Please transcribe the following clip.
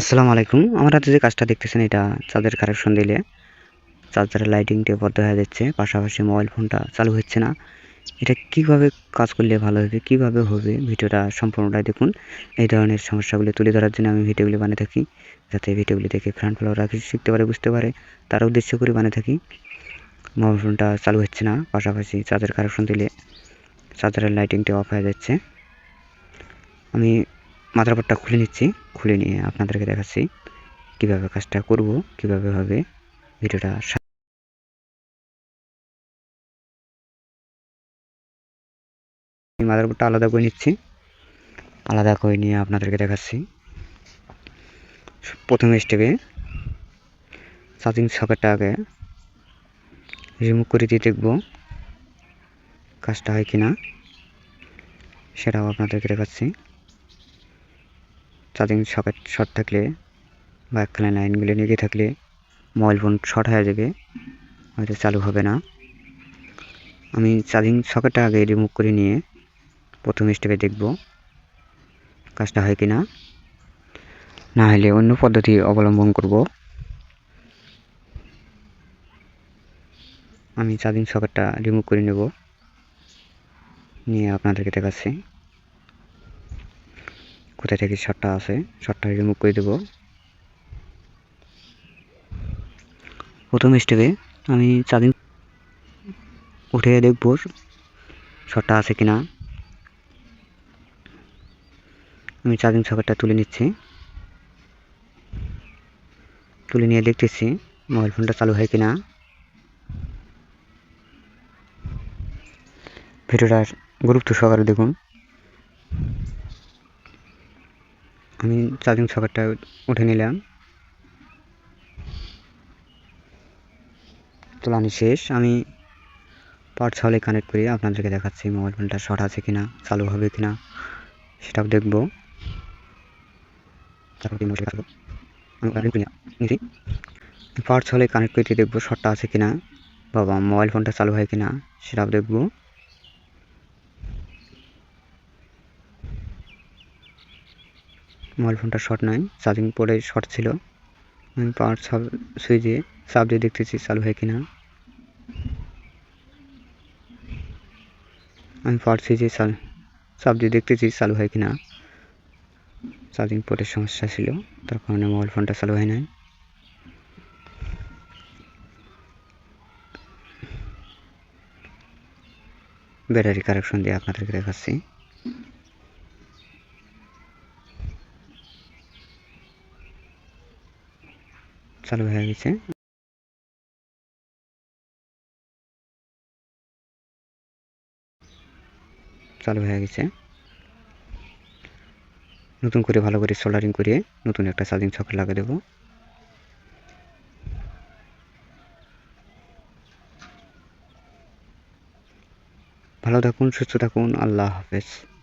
আসসালামু আলাইকুম। আমার যে কাজটা দেখতেছেন, এটা চার্জার কানেকশন দিলে। চার্জারের লাইটিংটা বদ্ধ হয়ে যাচ্ছে, পাশাপাশি মোবাইল ফোনটা চালু হচ্ছে না। এটা কীভাবে কাজ করলে ভালো হবে, কীভাবে হবে, ভিডিওটা সম্পূর্ণটাই দেখুন। এই ধরনের সমস্যাগুলি তুলে ধরার জন্য আমি ভিডিওগুলি বানিয়ে থাকি, যাতে ভিডিওগুলি দেখে ফ্রেন্ড ফলোয়াররা কিছু শিখতে পারে, বুঝতে পারে। তার উদ্দেশ্য করে বানিয়ে থাকি। মোবাইল ফোনটা চালু হচ্ছে না, পাশাপাশি চার্জার কানেকশন দিলে চার্জারের লাইটিংটা অফ হয়ে যাচ্ছে। আমি মাদারবোর্ডটা খুলে নিচ্ছি। খুলে নিয়ে আপনাদেরকে দেখাচ্ছি কীভাবে কাজটা করব, কীভাবে হবে। ভিডিওটা মাদারবোর্ডটা আলাদা করে নিচ্ছি। আলাদা করে নিয়ে আপনাদেরকে দেখাচ্ছি। প্রথম স্টেপে চার্জিং আগে রিমুভ করে দিয়ে দেখব কাজটা হয় কিনা, সেটাও আপনাদেরকে দেখাচ্ছি। চার্জিং সকেট শর্ট থাকলে বা একখানে লাইনগুলো লেগে থাকলে মোবাইল ফোন শর্ট হয়ে যাবে, হয়তো চালু হবে না। আমি চার্জিং সকেটটা আগে রিমুভ করে নিয়ে প্রথম স্টেপে দেখব কাজটা হয় কি না না হলে অন্য পদ্ধতি অবলম্বন করব। আমি চার্জিং সকেটটা রিমুভ করে নেব, নিয়ে আপনাদেরকে দেখাচ্ছি। কোথায় থেকে শর্টটা আছে। শটটা রিমুভ করে দেব। প্রথম স্টেপে আমি চার্জিং উঠে দেখব শটটা আছে কিনা। আমি চার্জিং সকেটটা তুলে নিচ্ছি। তুলে নিয়ে দেখতেছি মোবাইল ফোনটা চালু হয় কিনা। ভিডিওটা গুরুত্ব সহকারে দেখুন। আমি চার্জিং সকেটটা উঠে নিলাম। তোলানি শেষ। আমি পাওয়ার ছাওয়ালে কানেক্ট করি আপনাদেরকে দেখাচ্ছি মোবাইল ফোনটা শর্ট আছে কিনা, চালু হবে কিনা, সেটাও দেখব। পাওয়ার ছাওয়ালে কানেক্ট করে দেখব শর্টটা আছে কিনা বাবা মোবাইল ফোনটা চালু হয় কিনা, সেটাও দেখব। মোবাইল ফোনটা শর্ট নয় চার্জিং পরে শর্ট ছিল। আমি পাওয়ার সাব সুইচে চাপ দিয়ে দেখতেছি চালু হয় কিনা। আমি পাওয়ার সুইচে চাপ দিয়ে দেখতেছি চালু হয় কিনা। চার্জিং পোর্টের সমস্যা ছিল, তার কারণে মোবাইল ফোনটা চালু হয় নাই। ব্যাটারি কারেকশন দিয়ে আপনাদেরকে দেখাচ্ছি। চালু হয়ে গেছে। চালু হয়ে গেছে। নতুন করে ভালো করে সোল্ডারিং করে নতুন একটা চার্জিং সকেট লাগিয়ে দেবো। ভালো থাকুন, সুস্থ থাকুন, আল্লাহ হাফেজ।